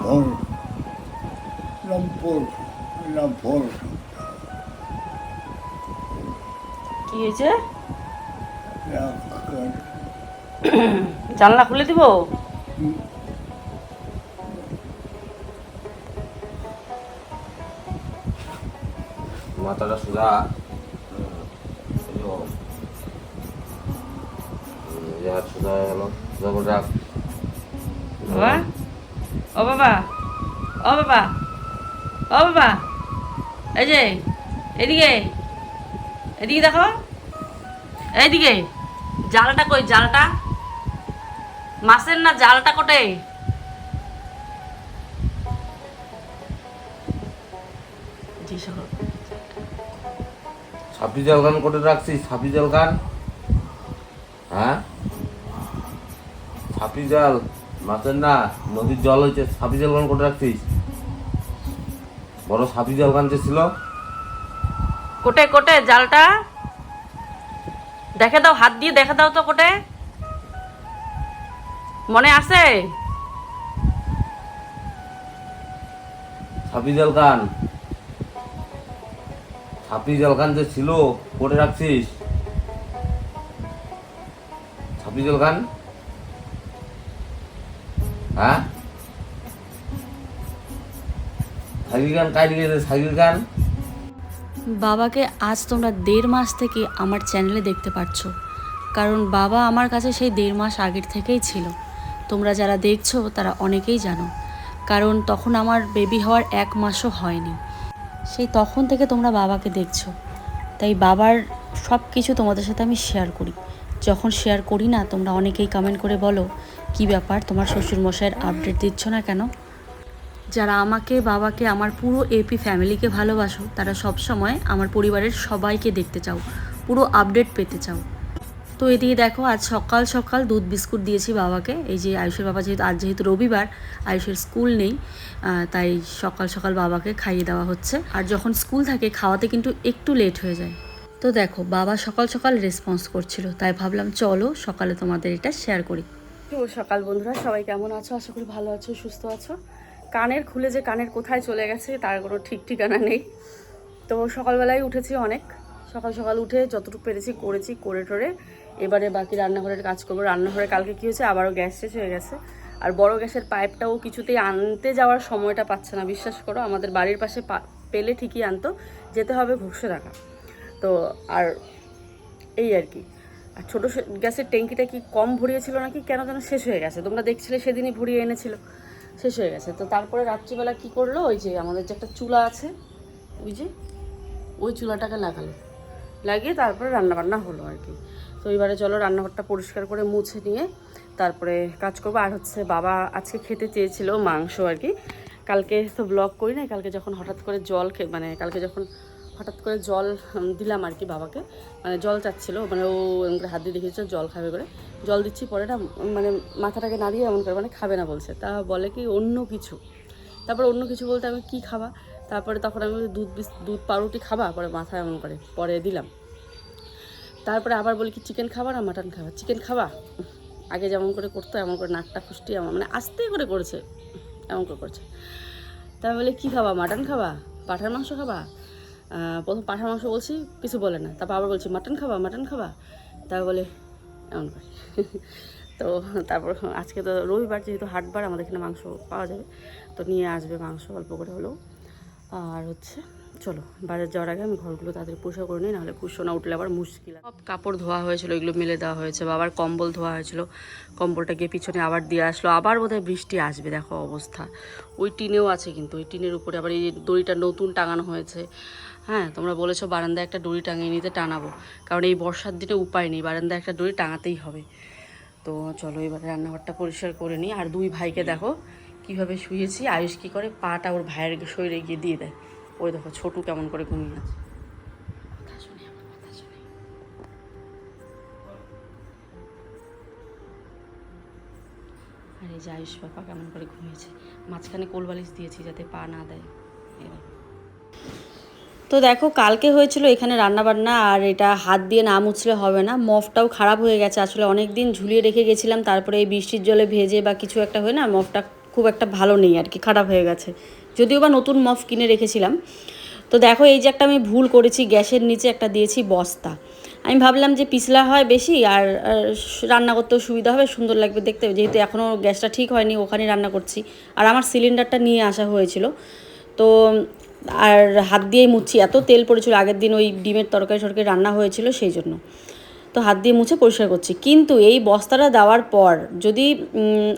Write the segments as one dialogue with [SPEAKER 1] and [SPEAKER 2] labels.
[SPEAKER 1] ভোর লম্পুর লম্পুর
[SPEAKER 2] কি হয়েছে? জানলা খুলে দিব?
[SPEAKER 3] মাথাটা সোজা।
[SPEAKER 2] বাবা? ও বাবা? ও বাবা? ও বাবা? এই যে, এদিকে এদিকে দেখো। এইদিকে, জালটা কই, জালটা? মাছের না জালটা কোটে? সকাল
[SPEAKER 3] জাল গান করে রাখছিস ছাপি জাল গান হ্যাঁ? ছাপি জাল মাছের না নদীর জল হয়েছে ছাপি জাল করে রাখছিস? বড় ছাপি জাল যে ছিল।
[SPEAKER 2] কোটে কোটে জালটা? দেখে দাও হাত দিয়ে দেখে দাও তো কোটে মনে আছে?
[SPEAKER 3] ছাপি জাল গান ছাপি জাল গান যে ছিল করে রাখছিস? ছাপি জাল গান হ্যাঁ?
[SPEAKER 4] বাবাকে আজ তোমরা দেড় মাস থেকে আমার চ্যানেলে দেখতে পাচ্ছ। কারণ বাবা আমার কাছে সেই দেড় মাস আগের থেকেই ছিল। তোমরা যারা দেখছ, তারা অনেকেই জানো। কারণ তখন আমার বেবি হওয়ার এক মাসও হয়নি। সেই তখন থেকে তোমরা বাবাকে দেখছ। তাই বাবার সব কিছু তোমাদের সাথে আমি শেয়ার করি। যখন শেয়ার করি না, তোমরা অনেকেই কমেন্ট করে বলো, কি ব্যাপার? তোমার শ্বশুরমশাইয়ের আপডেট দিচ্ছ না কেন? যারা আমাকে, বাবাকে, আমার পুরো এপি ফ্যামিলিকে ভালোবাসো, তারা সব সময় আমার পরিবারের সবাইকে দেখতে চাও, পুরো আপডেট পেতে চাও। তো এদিকে দেখো, আজ সকাল সকাল দুধ বিস্কুট দিয়েছি বাবাকে। এই যে আয়ুষের বাবা যেহেতু, আজ যেহেতু রবিবার, আয়ুষের স্কুল নেই তাই সকাল সকাল বাবাকে খাইয়ে দেওয়া হচ্ছে। আর যখন স্কুল থাকে, খাওয়াতে কিন্তু একটু লেট হয়ে যায়। তো দেখো, বাবা সকাল সকাল রেসপন্স করছিল, তাই ভাবলাম চলো সকালে তোমাদের এটা শেয়ার করি।
[SPEAKER 2] শুভ সকাল বন্ধুরা, সবাই কেমন আছো? আশা করি ভালো আছো, সুস্থ আছো। কানের খুলে যে কানের কোথায় চলে গেছে, তার কোনো ঠিক ঠিকানা নেই। তো সকালবেলায় উঠেছি অনেক। সকাল সকাল উঠে যতটুকু পেরেছি করেছি, করে টোরে। এবারে বাকি রান্নাঘরের কাজ করব রান্নাঘরে কালকে কী হয়েছে? আবারও গ্যাস শেষ হয়ে গেছে। আর বড় গ্যাসের পাইপটাও কিছুতেই আনতে যাওয়ার সময়টা পাচ্ছে না, বিশ্বাস করো। আমাদের বাড়ির পাশে পেলে ঠিকই আনতো, যেতে হবে ঘুষে রাখা তো আর এই আর কি। আর ছোটো গ্যাসের ট্যাঙ্কিটা কি কম ভরিয়েছিল নাকি? কেন যেন শেষ হয়ে গেছে। তোমরা দেখছিলে সেদিনই ভরিয়ে এনেছিল। শেষ হয়ে গেছে। তো তারপরে রাত্রিবেলা কি করল? ওই যে আমাদের যে একটা চুলা আছে, ওই যে, ওই চুলাটাকে লাগালো। লাগিয়ে তারপরে রান্নাবান্না হলো আর কি। তো এবারে চলো রান্নাঘরটা পরিষ্কার করে মুছে নিয়ে তারপরে কাজ করব। আর হচ্ছে বাবা আজকে খেতে চেয়েছিল মাংস আর কি। কালকে তো ব্লগ করি না কালকে যখন হঠাৎ করে জল মানে কালকে যখন হঠাৎ করে জল দিলাম আর কি বাবাকে। মানে জল চাচ্ছিল মানে ও এমন করে হাত দিয়ে দেখেছিল জল খাবে করে জল দিচ্ছি পরে না মানে মাথাটাকে নাড়িয়ে এমন করে মানে খাবে না বলছে। তা বলে কি অন্য কিছু। তারপর অন্য কিছু বলতে আমি কি খাবা? তারপরে তখন আমি দুধ দুধ পাউরুটি খাবা? পরে মাথা এমন করে, পরে দিলাম। তারপরে আবার বলি কি, চিকেন খাবা না মাটন খাবা? চিকেন খাবা? আগে যেমন করে করতো, এমন করে নাকটা খুষ্টি, এমন মানে আস্তে করে করেছে, এমন করে করছে। তা আমি বলি, কী খাবা? মাটন খাবা? পাঠার মাংস খাবা? প্রথম পাঠার মাংস বলছি, কিছু বলে না। তারপর আবার বলছি, মাটন খাবা মাটন খাবা? তারপর বলে, এমন করে। তো তারপর আজকে তো রবিবার, যেহেতু হাটবার, আমাদের এখানে মাংস পাওয়া যাবে। তো নিয়ে আসবে মাংস, অল্প করে হলেও। আর হচ্ছে, চলো, বাজার যাওয়ার আগে আমি ঘরগুলো তাদের পরিষ্কার করে নিই, নাহলে কুশোনা উঠলে আবার মুশকিল। সব কাপড় ধোয়া হয়েছিল, এগুলো মেলে দেওয়া হয়েছে বাবার কম্বল ধোয়া হয়েছিল। কম্বলটা গিয়ে পিছনে আবার দিয়ে আসলো। আবার বোধহয় বৃষ্টি আসবে, দেখো অবস্থা। ওই টিনেও আছে কিন্তু, ওই টিনের উপরে আবার এই দড়িটা নতুন টাঙানো হয়েছে। হ্যাঁ তোমরা বলেছ বারান্দায় একটা দড়ি টাঙিয়ে নিতে টানাবো। কারণ এই বর্ষার দিনে উপায় নেই বারান্দায় একটা দড়ি টাঙাতেই হবে। তো চলো এবারে রান্নাঘরটা পরিষ্কার করে নিই। আর দুই ভাইকে দেখো কীভাবে শুয়েছি। আয়ুষ কী করে? পাটা ওর ভাইয়ের শরীরে গিয়ে দিয়ে দেয়। ওই দেখো ছোটু কেমন করে ঘুমিয়ে আছে। আর এই যে আয়ুষ বাবা কেমন করে ঘুমিয়েছে। মাঝখানে কোলবালিশ দিয়েছি যাতে পা না দেয়। দেখো। তো
[SPEAKER 4] দেখো কালকে হয়েছিল এখানে রান্নাবান্না আর এটা হাত দিয়ে না মুছলে হবে না। মফটাও খারাপ হয়ে গেছে। আসলে অনেক দিন ঝুলিয়ে রেখে গেছিলাম, তারপরে এই বৃষ্টির জলে ভেজে বা কিছু একটা হয়ে না মফটা খুব একটা ভালো নেই আর কি, খারাপ হয়ে গেছে। যদিও বা নতুন মফ কিনে রেখেছিলাম। তো দেখো এই যে একটা আমি ভুল করেছি, গ্যাসের নিচে একটা দিয়েছি বস্তা। আমি ভাবলাম যে পিছলা হয় বেশি আর রান্না করতেও সুবিধা হবে, সুন্দর লাগবে দেখতে। যেহেতু এখনও গ্যাসটা ঠিক হয়নি, ওখানেই রান্না করছি। আর আমার সিলিন্ডারটা নিয়ে আসা হয়েছিল। তো আর হাত দিয়েই মুছি। এত তেল পড়েছিল, আগের দিন ওই ডিমের তরকারি সরকারি রান্না হয়েছিল সেই জন্য। তো হাত দিয়ে মুছে পরিষ্কার করছি। কিন্তু এই বস্তাটা দেওয়ার পর যদি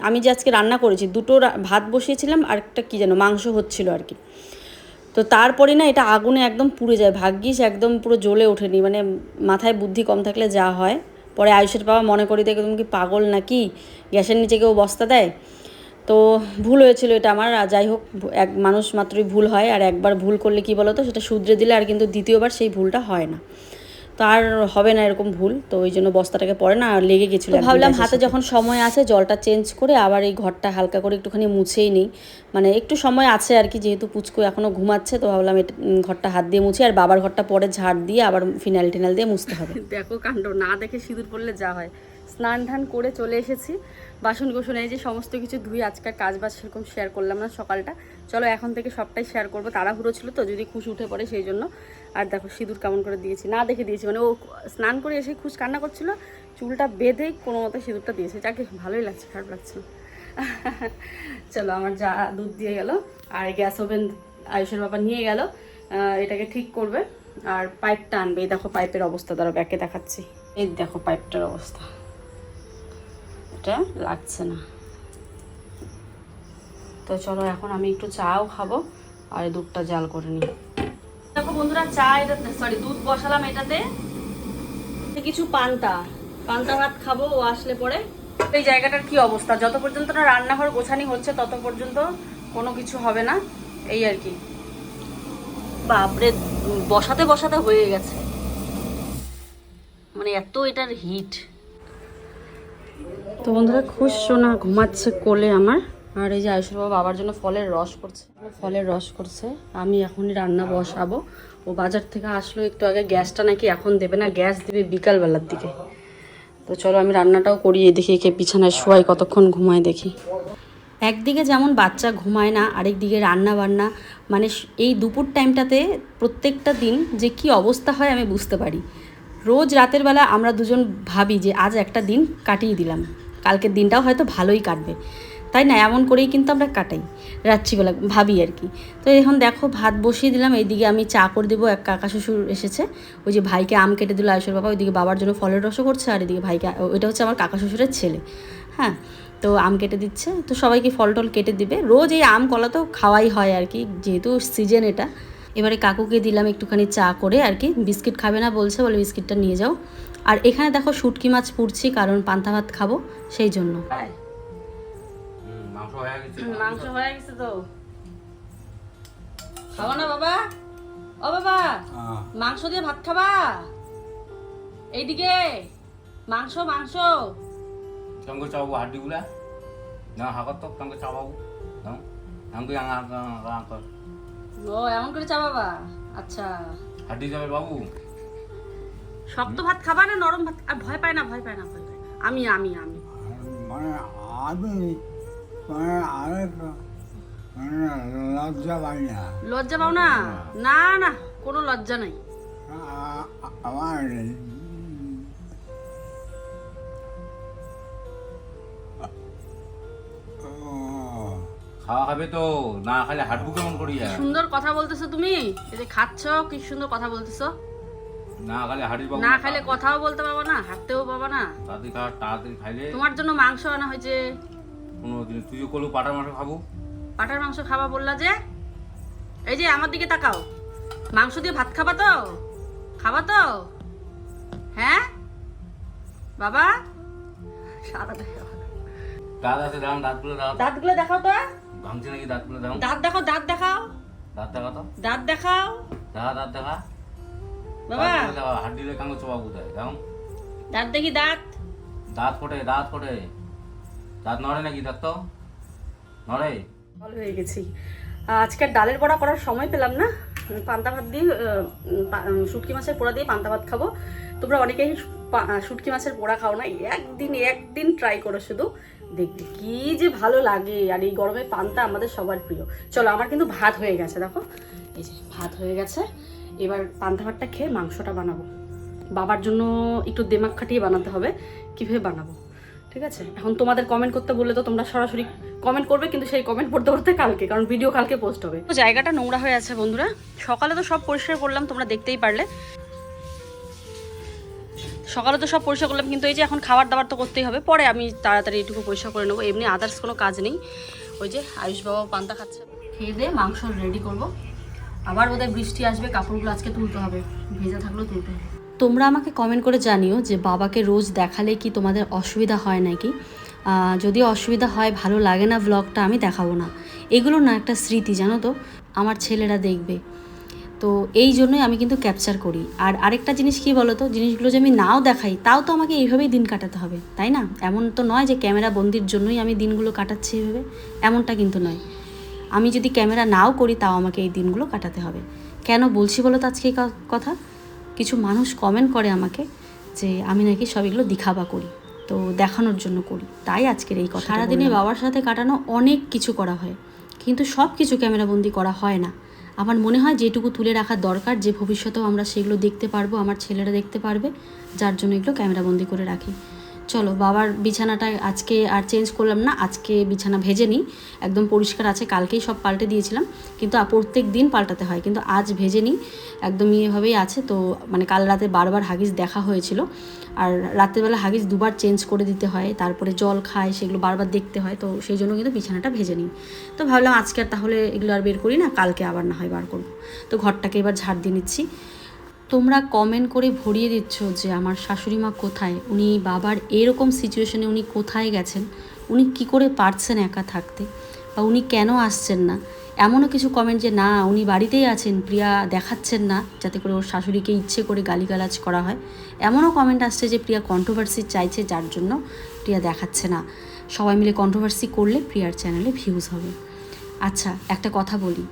[SPEAKER 4] আমি যে আজকে রান্না করেছি, দুটো ভাত বসিয়েছিলাম আর একটা কী যেন, মাংস হচ্ছিল আর কি। তো তারপরে না এটা আগুনে একদম পুড়ে যায়। ভাগ্যিস একদম পুরো জ্বলে ওঠেনি। মানে মাথায় বুদ্ধি কম থাকলে যা হয়। পরে আয়ুষের বাবা মনে করি দেখে তুমি কি পাগল নাকি? গ্যাসের নিচে কেউ বস্তা দেয়? তো ভুল হয়েছিল এটা আমার আর যাই হোক এক মানুষ মাত্রই ভুল হয় আর একবার ভুল করলে কি বলো তো সেটা শুধরে দিলে আর কিন্তু দ্বিতীয়বার সেই ভুলটা হয় না। তো আর হবে না এরকম ভুল তো ওই জন্য বস্তাটাকে পরে না আর লেগে গেছিল ভাবলাম হাতে যখন সময় আছে জলটা চেঞ্জ করে আবার এই ঘরটা হালকা করে একটুখানি মুছেই নিই। মানে একটু সময় আছে আর কি যেহেতু পুচকু এখনও ঘুমাচ্ছে তো ভাবলাম এটা ঘরটা হাত দিয়ে মুছি আর বাবার ঘরটা পরে ঝাড় দিয়ে আবার ফিনাইল টিনাল দিয়ে মুছতে হবে।
[SPEAKER 2] দেখো কাণ্ড না দেখে সিঁদুর পড়লে যা হয়। স্নান ধান করে চলে এসেছি। বাসন কোসন এই যে সমস্ত কিছু ধুই আজকাল কাজ বাজ সেরকম শেয়ার করলাম না সকালটা। চলো এখন থেকে সবটাই শেয়ার করব। তাড়াহুড়ো ছিল তো, যদি খুশ উঠে পড়ে সেই জন্য। আর দেখো, সিঁদুর কেমন করে দিয়েছি। না দেখে দিয়েছি মানে ও স্নান করে এসে খুশ কান্না করছিল, চুলটা বেঁধেই কোনো মতো সিঁদুরটা দিয়েছে। যাকে, ভালোই লাগছে, খারাপ লাগছে চলো, আমার যা দুধ দিয়ে গেল, আর গ্যাস ওভেন আয়ুষের বাবা নিয়ে গেল এটাকে ঠিক করবে। আর পাইপটা আনবে। এই দেখো পাইপের অবস্থা দ্বারা ব্যাকে দেখাচ্ছি। এই দেখো পাইপটার অবস্থা। এটা লাগছে না। তো চলো এখন আমি একটু চাও খাব আর দুধটা জাল করে নিই। দেখো বন্ধুরা, চা এটাতে সরি দুধ বসালাম এটাতে। কিছু পান্তা। পান্তা ভাত খাব, ও আসলে পরে। এই জায়গাটার কি অবস্থা? যত পর্যন্ত না রান্নাঘর গোছানি হচ্ছে, তত পর্যন্ত কোনো কিছু হবে না। এই আর কি। বাপরে, বসাতে বসাতে হয়ে গেছে। মানে এত এটার হিট তো বন্ধুরা খুশ সোনা ঘুমাচ্ছে কোলে আমার। আর এই যে আয়ুষের বাবা বাবার জন্য ফলের রস করছে। ফলের রস করছে। আমি এখনই রান্না বসাবো। ও বাজার থেকে আসলো একটু আগে, গ্যাসটা নাকি এখন দেবে না, গ্যাস দেবে বিকালবেলার দিকে। তো চলো আমি রান্নাটাও করিয়ে দেখি একে বিছানায় শোয়াই, কতক্ষণ ঘুমায় দেখি।
[SPEAKER 4] একদিকে যেমন বাচ্চা ঘুমায় না আরেক দিকে রান্না বান্না মানে এই দুপুর টাইমটাতে প্রত্যেকটা দিন যে কি অবস্থা হয় আমি বুঝতে পারি। রোজ রাতের বেলা আমরা দুজন ভাবি যে আজ একটা দিন কাটিয়ে দিলাম। কালকের দিনটাও হয়তো ভালোই কাটবে। তাই না? এমন করেই কিন্তু আমরা কাটাই রাত্রিবেলা, ভাবি আর কি। তো এখন দেখো, ভাত বসিয়ে দিলাম, এইদিকে আমি চা করে দেবো। এক কাকা শ্বশুর এসেছে, ওই যে ভাইকে আম কেটে দিল আয়ুষের বাবা, ওইদিকে বাবার জন্য ফলের রসও করছে, আর এদিকে ভাইকে, ওইটা হচ্ছে আমার কাকা শ্বশুরের ছেলে। হ্যাঁ তো আম কেটে দিচ্ছে, তো সবাইকে ফল টল কেটে দিবে। রোজ এই আম কলা তো খাওয়াই হয় আর কি, যেহেতু সিজন এটা। এবারে কাকুকে দিলাম একটুখানি চা করে আর কি। বিস্কিট খাবে না বলছে বলে বিস্কিটটা নিয়ে যাও। আর এখানে দেখো শুটকি মাছ পুড়ছি কারণ পান্তা ভাত খাব সেই জন্য।
[SPEAKER 3] মাংস হয়ে গেছে
[SPEAKER 2] মাংস হয়ে গেছে তো। খাব না বাবা? ও বাবা মাংস দিয়ে ভাত খাবা? এইদিকে মাংস মাংস।
[SPEAKER 3] সঙ্গে চাবো হাড্ডিগুলা। না হাকত তো সঙ্গে চাবাবো। হ্যাঁ আঙ্কা
[SPEAKER 2] ও এমন করে চা বাবা? আচ্ছা।
[SPEAKER 3] হাড্ডি যাবে বাবু।
[SPEAKER 2] শক্ত ভাত খাবা না নরম ভাত? আর ভয় পায় না ভয় পায় না ভয় পায়। না। আমি আমি আমি।
[SPEAKER 1] মানে আমি মানে আরেক মানে লজ্জা পাই না।
[SPEAKER 2] লজ্জা পাও না। না না কোনো লজ্জা নাই।
[SPEAKER 1] আ- আ- আমার
[SPEAKER 3] খাওয়া খাবে তো না খালে হাঁটবু কেমন করিয়া?
[SPEAKER 2] সুন্দর কথা বলতেছো তুমি? এই যে খাচ্ছ কি সুন্দর কথা বলতেছো?
[SPEAKER 3] না খালে হাঁড়ি
[SPEAKER 2] না খাইলে কথাও বলতে পারব না হাঁটতেও পাবো না।
[SPEAKER 3] তাড়াতাড়ি খা তাড়াতাড়ি খাইলে
[SPEAKER 2] তোমার জন্য মাংস আনা হয়েছে।
[SPEAKER 3] কোনো দিন তুইও করলু পাটার মাংস খাব।
[SPEAKER 2] পাটার মাংস খাবা বললা যে? এই যে আমার দিকে তাকাও। মাংস দিয়ে ভাত খাবা তো? খাবা তো? হ্যাঁ? বাবা? সাদা দেখাও।
[SPEAKER 3] দাঁত আছে দাঁতগুলো দাঁত
[SPEAKER 2] দাঁতগুলো দেখাও তো।
[SPEAKER 3] ভাঙছে নাকি দাঁতগুলো দাম
[SPEAKER 2] দাঁত দেখাও দাঁত দেখাও।
[SPEAKER 3] দাঁত দেখা তো।
[SPEAKER 2] দাঁত দেখাও।
[SPEAKER 3] দেখা দাঁত দেখা।
[SPEAKER 2] বাবা।
[SPEAKER 3] হাড্ডিলে কাঙ্গ চবাবু দেয় দাম
[SPEAKER 2] দাঁত দেখি দাঁত।
[SPEAKER 3] দাঁত ফোটে দাঁত ফোটে। দাঁত নড়ে নাকি দাঁত তো? নড়ে?
[SPEAKER 2] ভালো হয়ে গেছি। আজকে ডালের বড়া করার সময় পেলাম না। পান্তা ভাত দিয়ে শুটকি মাছের পোড়া দিয়ে পান্তা ভাত খাব। তোমরা অনেকেই শুটকি মাছের পোড়া খাও না। একদিন একদিন ট্রাই করো শুধু। দেখবে কি যে ভালো লাগে। আর এই গরমে পান্তা আমাদের সবার প্রিয়। চলো, আমার কিন্তু ভাত হয়ে গেছে, দেখো। এই যে ভাত হয়ে গেছে। এবার পান্তা ভাতটা খেয়ে মাংসটা বানাবো। বাবার জন্য একটু দেমাগ খাটিয়ে বানাতে হবে। কীভাবে বানাবো? ঠিক আছে? এখন তোমাদের কমেন্ট করতে বললে তো তোমরা সরাসরি কমেন্ট করবে, কিন্তু সেই কমেন্ট পড়তে পড়তে কালকে, কারণ ভিডিও কালকে পোস্ট হবে। তো জায়গাটা নোংরা হয়ে আছে বন্ধুরা। সকালে তো সব পরিষ্কার করলাম, তোমরা দেখতেই পারলে। সকালে তো সব পরিষ্কার করলাম, কিন্তু এই যে এখন খাবার দাবার তো করতেই হবে, পরে আমি তাড়াতাড়ি এটুকু পরিষ্কার করে নেব। এমনি আদার্স কোনো কাজ নেই। ওই যে আয়ুষ বাবা পান্তা খাচ্ছে। খেয়ে দিয়ে মাংস রেডি করব। আবার বোধহয় বৃষ্টি আসবে, কাপড়গুলো আজকে তুলতে হবে। ভেজা থাকলেও তুলতে হবে।
[SPEAKER 4] তোমরা আমাকে কমেন্ট করে জানিও যে বাবাকে রোজ দেখালে কি তোমাদের অসুবিধা হয় নাকি? যদি অসুবিধা হয়, ভালো লাগে না ব্লগটা আমি দেখাবো না। এগুলো না একটা স্মৃতি, জানো তো? আমার ছেলেরা দেখবে। তো এই জন্যই আমি কিন্তু ক্যাপচার করি। আর আরেকটা জিনিস কি বলো তো জিনিসগুলো যে আমি নাও দেখাই তাও তো আমাকে এইভাবেই দিন কাটাতে হবে তাই না? এমন তো নয় যে ক্যামেরা বন্দির জন্যই আমি দিনগুলো কাটাচ্ছি এইভাবে এমনটা কিন্তু নয়। আমি যদি ক্যামেরা নাও করি তাও আমাকে এই দিনগুলো কাটাতে হবে। কেন বলছি বলো তো আজকে এই কথা? কিছু মানুষ কমেন্ট করে আমাকে যে আমি নাকি সব এগুলো দিখাবা করি তো দেখানোর জন্য করি। তাই আজকের এই কথা সারাদিনে বাবার সাথে কাটানো অনেক কিছু করা হয় কিন্তু সব কিছু ক্যামেরাবন্দি করা হয় না। আমার মনে হয় যেটুকু তুলে রাখা দরকার, যে ভবিষ্যতেও আমরা সেগুলো দেখতে পারব, আমার ছেলেরা দেখতে পারবে, যার জন্য এগুলো ক্যামেরাবন্দি করে রাখি। চলো, বাবার বিছানাটা আজকে আর চেঞ্জ করলাম না, আজকে বিছানা ভেজে নিই। একদম পরিষ্কার আছে, কালকেই সব পাল্টে দিয়েছিলাম, কিন্তু প্রত্যেক দিন পাল্টাতে হয়, কিন্তু আজ ভেজে নিই, একদম ইয়েভাবেই আছে, তো মানে কাল রাতে বারবার হাগিস দেখা হয়েছিল। আর রাত্রেবেলা হাগিস দুবার চেঞ্জ করে দিতে হয়, তারপরে জল খায়, সেগুলো বারবার দেখতে হয়, তো সেই জন্য কিন্তু বিছানাটা ভেজে নিই। তো ভাবলাম আজকে আর তাহলে এগুলো আর বের করি না, কালকে আবার না হয় বার করব। তো ঘরটাকে এবার ঝাড় দিয়ে নিচ্ছি। তোমরা কমেন্ট করে ভরিয়ে দিচ্ছ যে আমার শাশুড়ি মা কোথায়? উনি বাবার এরকম সিচুয়েশনে উনি কোথায় গেছেন? উনি কি করে পারছেন একা থাকতে? বা উনি কেন আসছেন না? এমনও কিছু কমেন্ট যে, না, উনি বাড়িতেই আছেন, প্রিয়া দেখাচ্ছেন না, যাতে করে ওর শাশুড়িকে ইচ্ছে করে গালিগালাজ করা হয়। এমনও কমেন্ট আসছে যে প্রিয়া কন্ট্রোভার্সি চাইছে যার জন্য প্রিয়া দেখাচ্ছে না। সবাই মিলে কন্ট্রোভার্সি করলে প্রিয়ার চ্যানেলে ভিউজ হবে। আচ্ছা একটা কথা বলি।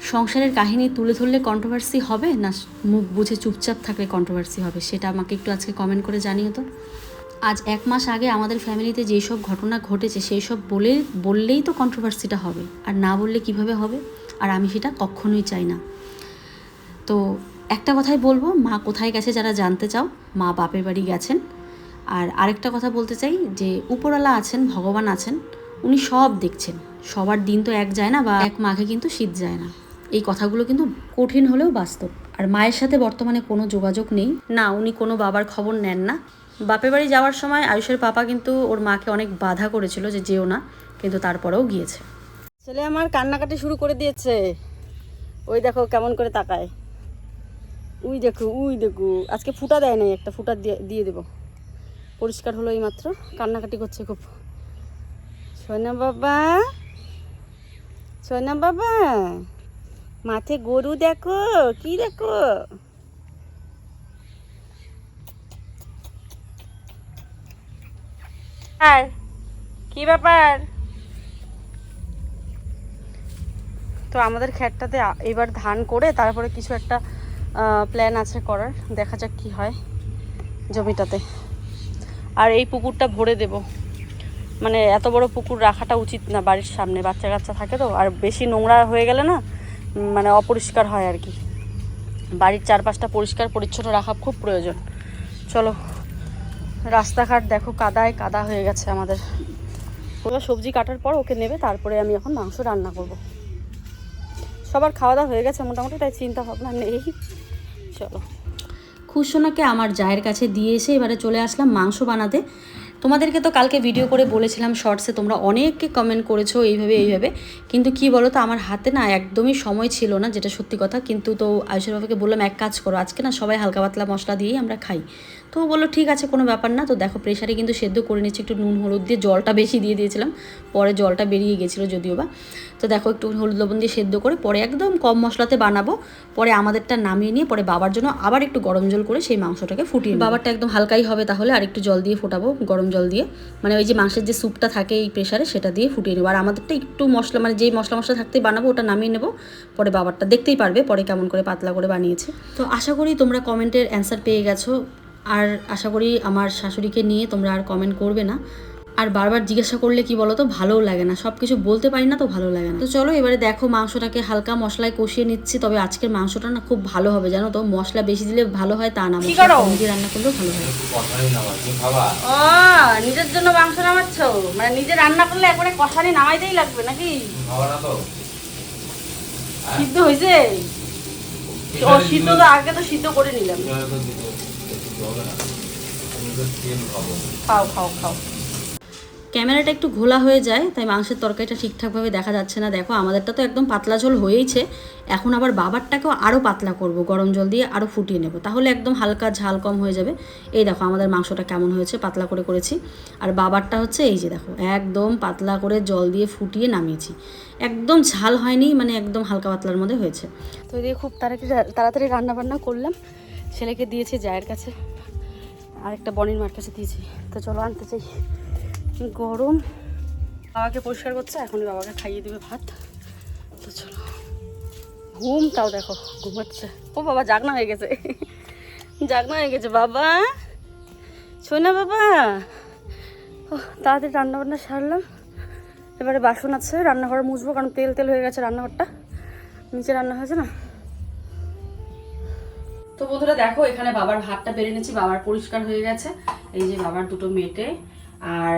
[SPEAKER 4] সংসারের কাহিনী তুলে ধরলে কন্ট্রোভার্সি হবে না মুখ বুঝে চুপচাপ থাকলে কন্ট্রোভার্সি হবে? সেটা আমাকে একটু আজকে কমেন্ট করে জানিও তো। আজ এক মাস আগে আমাদের ফ্যামিলিতে যেই সব ঘটনা ঘটেছে সেই সব বলে, বললেই তো কন্ট্রোভার্সিটা হবে। আর না বললে কীভাবে হবে? আর আমি সেটা কখনোই চাই না। তো একটা কথাই বলব, মা কোথায় গেছে যারা জানতে চাও, মা বাপের বাড়ি গেছেন। আর আরেকটা কথা বলতে চাই যে, উপরওয়ালা আছেন, ভগবান আছেন, উনি সব দেখছেন। সবার দিন তো এক যায় না বা এক মাঘে কিন্তু শীত যায় না। এই কথাগুলো কিন্তু কঠিন হলেও বাস্তব। আর মায়ের সাথে বর্তমানে কোনো যোগাযোগ নেই। না, উনি কোনো বাবার খবর নেন না। বাপের বাড়ি যাওয়ার সময় আয়ুষের পাপা কিন্তু ওর মাকে অনেক বাধা করেছিল যে যেও না, কিন্তু তারপরেও গিয়েছে।
[SPEAKER 2] ছেলে আমার কান্নাকাটি শুরু করে দিয়েছে। ওই দেখো কেমন করে তাকায়। উই দেখো উই দেখো। আজকে ফুটা দেয় নাই একটা, ফুটা দিয়ে দিয়ে দেবো। পরিষ্কার হলো এই মাত্র কান্নাকাটি করছে খুব। সোনা বাবা সোনা বাবা, মাঠে গরু দেখো, কি দেখো? আর কি ব্যাপার? তো আমাদের ক্ষেতটাতে এবার ধান করে তারপরে কিছু একটা প্ল্যান আছে করার। দেখা যাক কি হয় জমিটাতে। আর এই পুকুরটা ভরে দেব। মানে এত বড় পুকুর রাখাটা উচিত না বাড়ির সামনে। বাচ্চা কাচ্চা থাকে তো, আর বেশি নোংরা হয়ে গেলে না মানে অপরিষ্কার হয় আর কি। বাড়ির চারপাশটা পরিষ্কার, পরিচ্ছন্ন রাখা খুব প্রয়োজন। চলো, রাস্তাঘাট দেখো কাদায় কাদা হয়ে গেছে আমাদের। ওরা সবজি কাটার পর ওকে নেবে, তারপরে আমি এখন মাংস রান্না করব। সবার খাওয়া দাওয়া হয়ে গেছে মোটামুটি, তাই চিন্তা ভাবনা নেই। চলো।
[SPEAKER 4] খুশোনাকে আমার জায়ের কাছে দিয়ে এসে এবারে চলে আসলাম মাংস বানাতে। তোমাদেরকে তো কালকে ভিডিও করে বলেছিলাম শর্টসে তোমরা অনেককে কমেন্ট করেছ এইভাবে এইভাবে। কিন্তু কি বলো তো আমার হাতে না একদমই সময় ছিল না, যেটা সত্যি কথা। কিন্তু তো আয়ুষের বাবাকে বললাম, এক কাজ করো, আজকে না সবাই হালকা পাতলা মশলা দিয়েই আমরা খাই। তো বলল ঠিক আছে কোনো ব্যাপার না। তো দেখো প্রেশারে কিন্তু সেদ্ধ করে নিচ্ছি একটু নুন হলুদ দিয়ে জলটা বেশি দিয়ে দিয়েছিলাম। পরে জলটা বেরিয়ে গেছিল যদিও বা। তো দেখো একটু হলুদ লবণ দিয়ে সেদ্ধ করে পরে একদম কম মশলাতে বানাবো। পরে আমাদেরটা নামিয়ে নিয়ে পরে বাবার জন্য আবার একটু গরম জল করে সেই মাংসটাকে ফুটিয়ে বাবারটা একদম হালকাই হবে তাহলে আর একটু জল দিয়ে ফোটাবো গরম জল দিয়ে। মানে ওই যে মাংসের যে স্যুপটা থাকে এই প্রেশারে সেটা দিয়ে ফুটিয়ে নেব। আর আমাদেরটা একটু মশলা মানে যেই মশলা মশলা থাকতেই বানাবো ওটা নামিয়ে নেব। পরে বাবারটা দেখতেই পারবে পরে কেমন করে পাতলা করে বানিয়েছে। তো আশা করি তোমরা কমেন্টের অ্যান্সার পেয়ে গেছো। আর আশা করি আমার শাশুড়িকে নিয়ে তোমরা আর কমেন্ট করবে না। আর বারবার জিজ্ঞাসা করলে কি বলো তো ভালোও লাগে না। সব কিছু বলতে পারি না তো ভালো লাগে না। তো চলো এবারে দেখো মাংসটাকে হালকা মশলায় কষিয়ে নিচ্ছি। তবে আজকের মাংসটা না খুব ভালো হবে জানো তো? মশলা বেশি দিলে ভালো হয় তা না। দিয়ে রান্না করলেও ভালো হয়।
[SPEAKER 2] নিজের জন্য মাংস নামাচ্ছ? মানে নিজে রান্না করলে একবারে কষানি নামাইতেই লাগবে নাকি? সিদ্ধ হয়েছে ও সিদ্ধ তো আগে তো সিদ্ধ করে নিলাম।
[SPEAKER 4] ক্যামেরাটা একটু ঘোলা হয়ে যায়, তাই মাংসের তরকারিটা ঠিকঠাকভাবে দেখা যাচ্ছে না। দেখো, আমাদেরটা তো একদম পাতলা ঝোল হয়েইছে। এখন আবার বাবারটাকেও আরও পাতলা করব, গরম জল দিয়ে আরও ফুটিয়ে নেব। তাহলে একদম হালকা ঝাল কম হয়ে যাবে। এই দেখো, আমাদের মাংসটা কেমন হয়েছে, পাতলা করে করেছি। আর বাবারটা হচ্ছে এই যে দেখো, একদম পাতলা করে জল দিয়ে ফুটিয়ে নামিয়েছি। একদম ঝাল হয়নি মানে একদম হালকা পাতলার মধ্যে হয়েছে।
[SPEAKER 2] তো এদিকে খুব তাড়াতাড়ি তাড়াতাড়ি রান্না বান্না করলাম। ছেলেকে দিয়েছি জায়ের কাছে। আর একটা বনির মার কাছে দিয়েছি। তো চলো আনতে চাই। গরম। বাবাকে পরিষ্কার করছে, এখনই বাবাকে খাইয়ে দেবে ভাত। তো চলো। ঘুম তাও দেখো, ঘুমাচ্ছে। ও বাবা, জাগনা হয়ে গেছে। জাগনা হয়ে গেছে বাবা। না বাবা। ও তাড়াতাড়ি রান্না বান্না সারলাম। এবারে বাসন আছে, রান্নাঘর মুছবো, কারণ তেল তেল হয়ে গেছে রান্নাঘরটা। নিচে রান্না হয়েছে না? তো বন্ধুরা দেখো, এখানে বাবার ভাতটা বেড়ে নিয়েছি, বাবার পরিষ্কার হয়ে গেছে। এই যে বাবার দুটো মেটে আর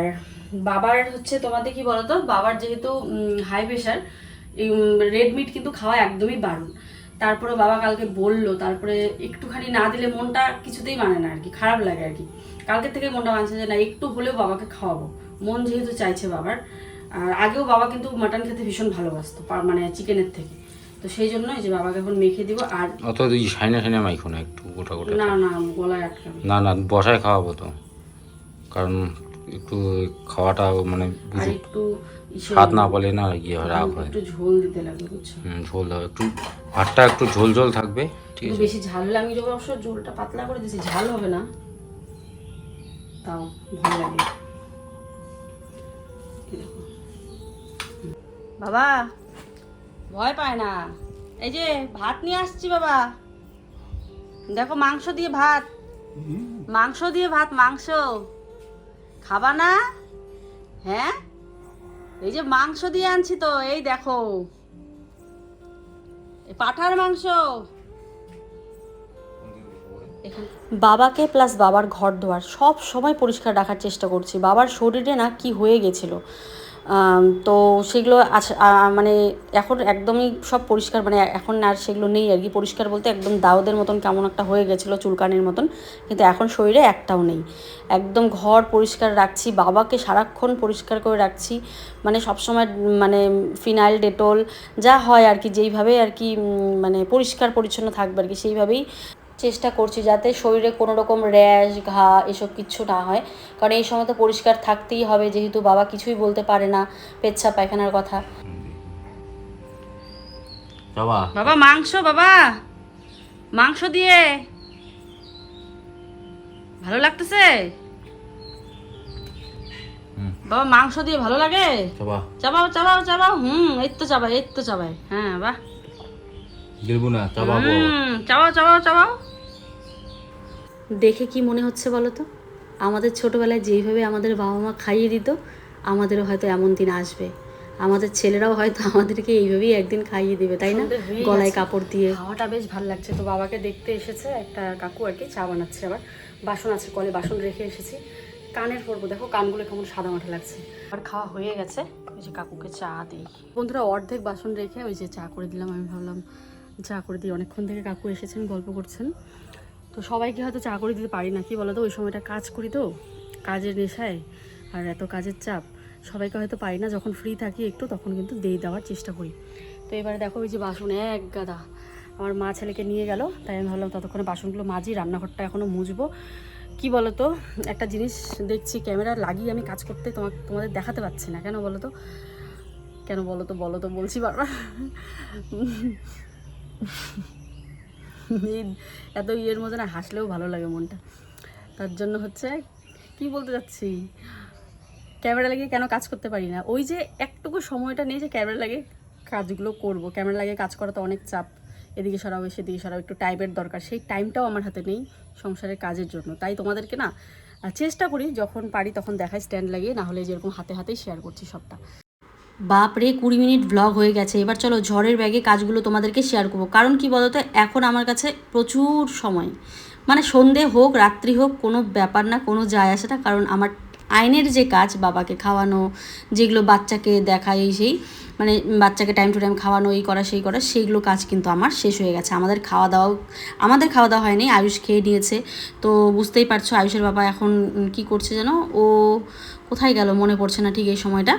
[SPEAKER 2] বাবার হচ্ছে তোমাদের কি বলতো, বাবার যেহেতু হাই প্রেশার রেড মিট কিন্তু খাওয়া একদমই বারণ তারপরে বাবা কালকে বলল, তারপরে একটুখানি না দিলে মনটা কিছুতেই মানে না আর কি খারাপ লাগে আর কি কালকে থেকে মনটা মানছে যে না, একটু হলেও বাবাকে খাওয়াবো। মন যেহেতু চাইছে বাবার। আর আগেও বাবা কিন্তু মাটন খেতে ভীষণ ভালোবাসতো মানে চিকেনের থেকে। তো সেই জন্য এই যে বাবাকে এখন মেখে দিব আর
[SPEAKER 5] অত ওই সাইনা সাইনা মাইখো না একটু গোটা গোটা
[SPEAKER 2] না না গলায় আটকাবে
[SPEAKER 5] না না বসায় খাওয়াবো তো। কারণ একটু খাওয়াটা মানে
[SPEAKER 2] আর একটু
[SPEAKER 5] হাত না বলে না ইয়ে হয় রাগ হয়।
[SPEAKER 2] একটু ঝোল দিতে লাগবে বুঝছ?
[SPEAKER 5] হুম, ঝোল দাও। একটু ভাতটা একটু ঝোল ঝোল থাকবে ঠিক আছে?
[SPEAKER 2] বেশি ঝাল হলে আমি যখন অবশ্য ঝোলটা পাতলা করে দিয়েছি ঝাল হবে না। তাও ভালো লাগে। বাবা ভয় পায় না। এই যে ভাত নিয়ে আসছি বাবা। দেখো মাংস দিয়ে ভাত। মাংস দিয়ে ভাত, মাংস। খাবা না? হ্যাঁ? এই যে মাংস দিয়ে আনছি তো, এই দেখো। পাঠার মাংস।
[SPEAKER 4] বাবাকে প্লাস বাবার ঘর দোয়ার সব সময় পরিষ্কার রাখার চেষ্টা করছি। বাবার শরীরে না কি হয়ে গেছিল। তো সেগুলো আছ- মানে এখন একদমই সব পরিষ্কার মানে এখন আর সেগুলো নেই আর কি। পরিষ্কার বলতে একদম দাউদের মতন কেমন একটা হয়ে গেছিল চুলকানির মতন, কিন্তু এখন শরীরে একটাও নেই। একদম ঘর পরিষ্কার রাখছি, বাবাকে সারাক্ষণ পরিষ্কার করে রাখছি মানে সবসময় মানে ফিনাইল, ডেটল, যা হয় আর কি যেইভাবে আর কি মানে পরিষ্কার পরিচ্ছন্ন থাকবে আর কি, সেইভাবেই চেষ্টা করছি যাতে শরীরে কোনো রকম র্যাশ ঘা এসব কিচ্ছু না হয়। কারণ এই সময় তো পরিষ্কার থাকতেই হবে যেহেতু বাবা কিছুই বলতে পারে না পেচ্ছা পায়খানার কথা।
[SPEAKER 2] বাবা। মাংস বাবা। মাংস দিয়ে। ভালো লাগতেছে? বাবা মাংস দিয়ে ভালো লাগে? চাবাও চাবাও চাবাও হুম এই তো চাবাই এই তো চাবাই হ্যাঁ বাহ।
[SPEAKER 3] গেলবো না যাবা
[SPEAKER 2] হুম চাবাও চাবাও চাবাও
[SPEAKER 4] দেখে কি মনে হচ্ছে বলো তো? আমাদের ছোটোবেলায় যেইভাবে আমাদের বাবা মা খাইয়ে দিত আমাদেরও হয়তো এমন দিন আসবে। আমাদের ছেলেরাও হয়তো আমাদেরকে এইভাবেই একদিন খাইয়ে দিবে তাই না? গলায় কাপড় দিয়ে।
[SPEAKER 2] হাওয়াটা বেশ ভালো লাগছে। তো বাবাকে দেখতে এসেছে একটা কাকু আর কি চা বানাচ্ছে আবার। বাসন আছে কলে বাসন রেখে এসেছি। কানের পরবো দেখো কানগুলো কেমন সাদা মাঠা লাগছে। আর খাওয়া হয়ে গেছে। ওই যে কাকুকে চা দিই। বন্ধুরা অর্ধেক বাসন রেখে ওই যে চা করে দিলাম আমি ভাবলাম চা করে দিই। অনেকক্ষণ থেকে কাকু এসেছেন গল্প করছেন। তো সবাইকে হয়তো চা করে দিতে পারি না, কি বলো তো ওই সময়টা কাজ করি তো, কাজের নেশায় আর এত কাজের চাপ। সবাইকে হয়তো পারি না, যখন ফ্রি থাকি একটু, তখন কিন্তু দিয়ে দেওয়ার চেষ্টা করি। তো এবারে দেখো ওই যে বাসন, এক গাদা। আমার মা ছেলেকে নিয়ে গেল, তাই আমি ভাবলাম ততক্ষণে বাসনগুলো মাজি, রান্নাঘরটা এখনও মুছবো। কি বলো তো একটা জিনিস দেখছি, ক্যামেরা লাগিয়ে আমি কাজ করতে তোমাকে তোমাদের দেখাতে পাচ্ছি না, কেন বলো তো কেন বলো তো বলো তো বলছি বারবার। এই এত ইয়ের মধ্যে না হাসলেও ভালো লাগে মনটা। তার জন্য হচ্ছে, কি বলতে যাচ্ছি ক্যামেরা লাগিয়ে কেন কাজ করতে পারি না? ওই যে একটুকু সময়টা নিয়ে যে ক্যামেরা লাগে কাজগুলো করব। ক্যামেরা লাগিয়ে কাজ করা তো অনেক চাপ। এদিকে সরাও সেদিকে সরাও, একটু টাইমের দরকার। সেই টাইমটাও আমার হাতে নেই সংসারের কাজের জন্য। তাই তোমাদেরকে না চেষ্টা করি যখন পারি তখন দেখাই স্ট্যান্ড লাগিয়ে, না হলে যেরকম হাতে হাতেই শেয়ার করছি সবটা।
[SPEAKER 4] বাপ রে কুড়ি মিনিট ব্লগ হয়ে গেছে। এবার চলো ঝড়ের ব্যাগে কাজগুলো তোমাদেরকে শেয়ার করব। কারণ কি বলতো, এখন আমার কাছে প্রচুর সময়। মানে সন্ধে হোক, রাত্রি হোক, কোনো ব্যাপার না, কোনো যায় আসে না। কারণ আমার আইনের যে কাজ, বাবাকে খাওয়ানো, যেগুলো বাচ্চাকে দেখা এই সেই মানে বাচ্চাকে টাইম টু টাইম খাওয়ানো, এই করা, সেই করা সেইগুলো কাজ কিন্তু আমার শেষ হয়ে গেছে। আমাদের খাওয়া দাওয়াও, আমাদের খাওয়া দাওয়া হয়নি, আয়ুষ খেয়ে নিয়েছে। তো বুঝতেই পারছ, আয়ুষের বাবা এখন কি করছে যেন ও কোথায় গেল মনে পড়ছে না ঠিক এই সময়টা।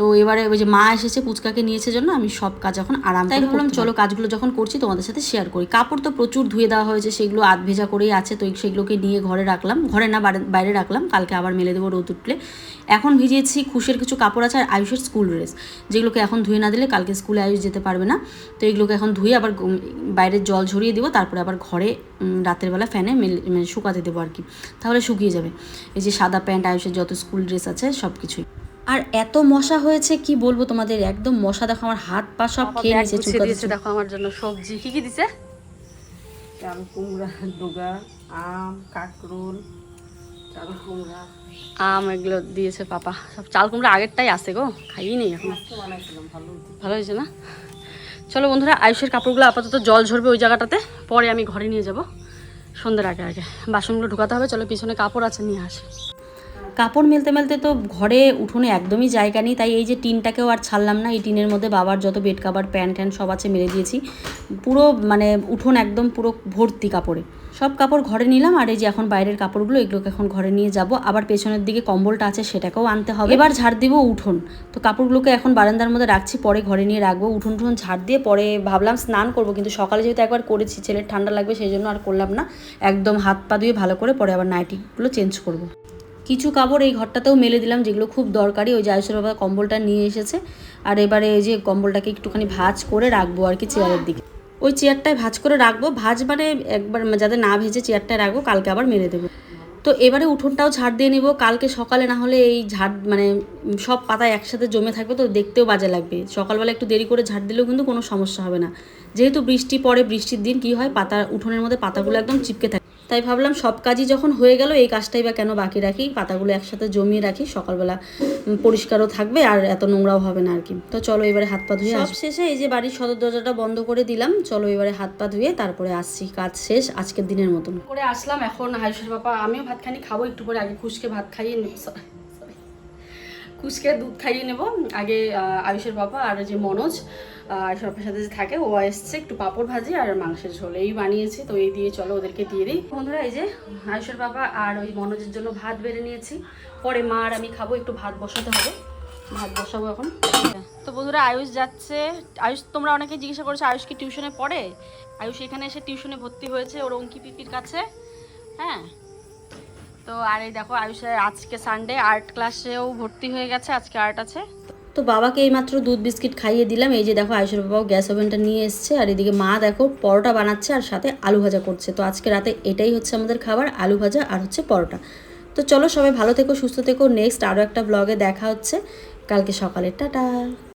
[SPEAKER 4] তো এবারে ওই যে মা এসেছে পুচকাকে নিয়েছে জন্য আমি সব কাজ এখন আরাম তাই বললাম চলো কাজগুলো যখন করছি তোমাদের সাথে শেয়ার করি। কাপড় তো প্রচুর ধুয়ে দেওয়া হয়েছে সেগুলো আধ ভেজা করেই আছে তো সেগুলোকে নিয়ে ঘরে রাখলাম। ঘরে না বাইরে- রাখলাম কালকে আবার মেলে দেবো রোদ উঠলে। এখন ভিজিয়েছি খুশের কিছু কাপড় আছে আর আয়ুষের স্কুল ড্রেস যেগুলোকে এখন ধুয়ে না দিলে কালকে স্কুলে আয়ুষ যেতে পারবে না। তো এগুলোকে এখন ধুয়ে আবার গম- বাইরে জল ঝরিয়ে দিব তারপরে আবার ঘরে রাতের বেলা ফ্যানে মেলে মানে শুকাতে দেবো আর কি। তাহলে শুকিয়ে যাবে। এই যে সাদা প্যান্ট আয়ুষের যত স্কুল ড্রেস আছে সব কিছুই আর এত মশা হয়েছে কি বলব তোমাদের? একদম মশা দেখো আমার হাত পা সব খেয়ে নিয়েছে
[SPEAKER 2] দিয়েছে দেখো আমার জন্য সবজি। কি কি দিছে? চাল কুমড়া ডোগা আম কাকরোল চাল কুমড়া। আম এগুলো দিয়েছে পাপা। সব চাল কুমড়া আগেরটাই আছে গো খাইই নেই এখন। ভালো হয়েছে না? চলো বন্ধুরা আয়ুষের কাপড়গুলো আপাতত জল ঝরবে ওই জায়গাটাতে পরে আমি ঘরে নিয়ে যাব। সন্ধ্যের আগে আগে। বাসনগুলো ঢুকাতে হবে চলো পিছনে কাপড় আছে নিয়ে আসি।
[SPEAKER 4] কাপড় মেলতে মেলতে তো ঘরে উঠোনে একদমই জায়গা নেই, তাই এই যে টিনটাকেও আর ছাড়লাম না। এই টিনের মধ্যে বাবার যত বেড কাভার, প্যান্ট ট্যান্ট সব আছে মেরে দিয়েছি। পুরো মানে উঠোন একদম পুরো ভর্তি কাপড়ে। সব কাপড় ঘরে নিলাম আর এই যে এখন বাইরের কাপড়গুলো, এগুলোকে এখন ঘরে নিয়ে যাব। আবার পেছনের দিকে কম্বলটা আছে, সেটাকেও আনতে হবে। এবার ঝাড় দিব উঠোন। তো কাপড়গুলোকে এখন বারান্দার মধ্যে রাখছি, পরে ঘরে নিয়ে রাখব। উঠোন টুঠোন ঝাড় দিয়ে পরে ভাবলাম স্নান করব, কিন্তু সকালে যেহেতু একবার করেছি, ছেলের ঠান্ডা লাগবে, সেই জন্য আর করলাম না। একদম হাত পা ধুয়ে ভালো করে পরে আবার নাইটিগুলো চেঞ্জ করব। কিছু কাপড় এই ঘরটাতেও মেলে দিলাম, যেগুলো খুব দরকারি। ওই আয়ুষের বাবা কম্বলটা নিয়ে এসেছে। আর এবারে এই যে কম্বলটাকে একটুখানি ভাঁজ করে রাখব আর কি চেয়ারের দিকে। ওই চেয়ারটায় ভাঁজ করে রাখব। ভাঁজ মানে একবার যাতে না ভেজে চেয়ারটায় রাখব, কালকে আবার মেরে দেবো। তো এবারে উঠোনটাও ঝাড় দিয়ে নিব। কালকে সকালে না হলে এই ঝাড় মানে সব পাতা একসাথে জমে থাকবে তো দেখতেও বাজে লাগবে। সকালবেলা একটু দেরি করে ঝাড় দিলেও কিন্তু কোনো সমস্যা হবে না। যেহেতু বৃষ্টি পড়ে, বৃষ্টির দিন কি হয়? পাতা, উঠোনের মধ্যে পাতাগুলো একদম চিপকে থাকে। তাই ভাবলাম সব কাজই যখন হয়ে গেল এই কাজটাই বা কেন বাকি রাখি? পাতাগুলো একসাথে জমিয়ে রাখি সকালবেলা পরিষ্কারও থাকবে আর এত নোংরাও হবে না আর কি। তো চলো এবারে হাত পা ধুয়ে সব শেষে এই যে বাড়ির সদর দরজাটা বন্ধ করে দিলাম চলো এবারে হাত পা ধুয়ে তারপরে আসছি কাজ শেষ আজকের দিনের মতন।
[SPEAKER 2] করে আসলাম এখন আয়ুষের বাবা আমিও ভাত খানি খাব একটু পরে আগে খুশকে ভাত খাইয়ে খুশকে দুধ খাইয়ে নেব। আগে আয়ুষের বাবা আর যে মনোজ আয়ুষের বাবার সাথে যে থাকে, ও এসছে একটু পাঁপড় ভাজি আর মাংসের ঝোল। এই বানিয়েছি, তো এই দিয়ে চলো ওদেরকে দিয়ে দিই। বন্ধুরা, এই যে আয়ুষের বাবা আর ওই মনোজের জন্য ভাত বেড়ে নিয়েছি। পরে মা আর আমি খাব, একটু ভাত বসাতে হবে। ভাত বসাবো এখন। তো বন্ধুরা, আয়ুষ যাচ্ছে। আয়ুষ, তোমরা অনেকে জিজ্ঞাসা করেছ, আয়ুষ কি টিউশনে পড়ে? আয়ুষ এখানে এসে টিউশনে ভর্তি হয়েছে, ওর অঙ্কি পিপির কাছে। হ্যাঁ? তো আর এই দেখো আয়ুষের আজকে সানডে আর্ট ক্লাসেও ভর্তি হয়ে গেছে, আজকে আর্ট আছে।
[SPEAKER 4] তো বাবাকে এইমাত্র দুধ বিস্কিট খাইয়ে দিলাম, এই যে দেখো আয়ুষের বাবাও গ্যাস ওভেনটা নিয়ে এসছে, আর এদিকে মা দেখো পরোটা বানাচ্ছে আর সাথে আলু ভাজা করছে। তো আজকে রাতে এটাই হচ্ছে আমাদের খাবার, আলু ভাজা আর হচ্ছে পরোটা। তো চলো সবাই ভালো থেকো, সুস্থ থেকো নেক্সট আরও একটা ব্লগে দেখা হচ্ছে। কালকে সকালে, টাটা।